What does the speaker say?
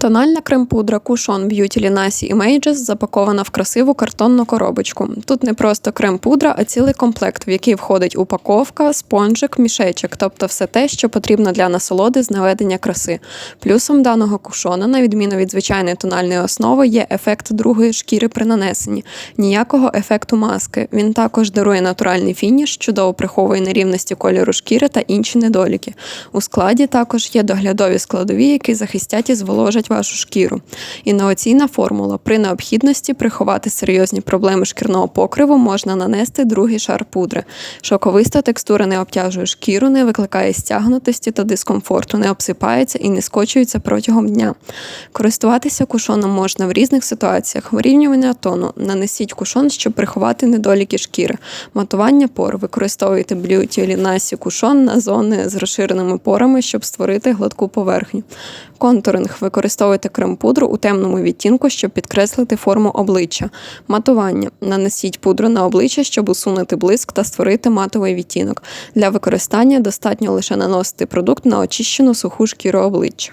Тональна крем-пудра Cushion Beauty Linasi Images запакована в красиву картонну коробочку. Тут не просто крем-пудра, а цілий комплект, в який входить упаковка, спонжик, мішечок, тобто все те, що потрібно для насолоди з наведення краси. Плюсом даного кушона, на відміну від звичайної тональної основи, є ефект другої шкіри при нанесенні, ніякого ефекту маски. Він також дарує натуральний фініш, чудово приховує нерівності кольору шкіри та інші недоліки. У складі також є доглядові складові, які захистять і зволожать вашу шкіру. Інноваційна формула при необхідності приховати серйозні проблеми шкірного покриву можна нанести другий шар пудри. Шоковиста текстура не обтяжує шкіру, не викликає стягнутості та дискомфорту, не обсипається і не скочується протягом дня. Користуватися кушоном можна в різних ситуаціях. Вирівнювання тону. Нанесіть кушон, щоб приховати недоліки шкіри. Матування пор. Використовуйте Beauty Linasi кушон на зони з розширеними порами, щоб створити гладку поверхню. Контуринг. Використовуйте крем-пудру у темному відтінку, щоб підкреслити форму обличчя. Матування. Нанесіть пудру на обличчя, щоб усунути блиск та створити матовий відтінок. Для використання достатньо лише наносити продукт на очищену суху шкіру обличчя.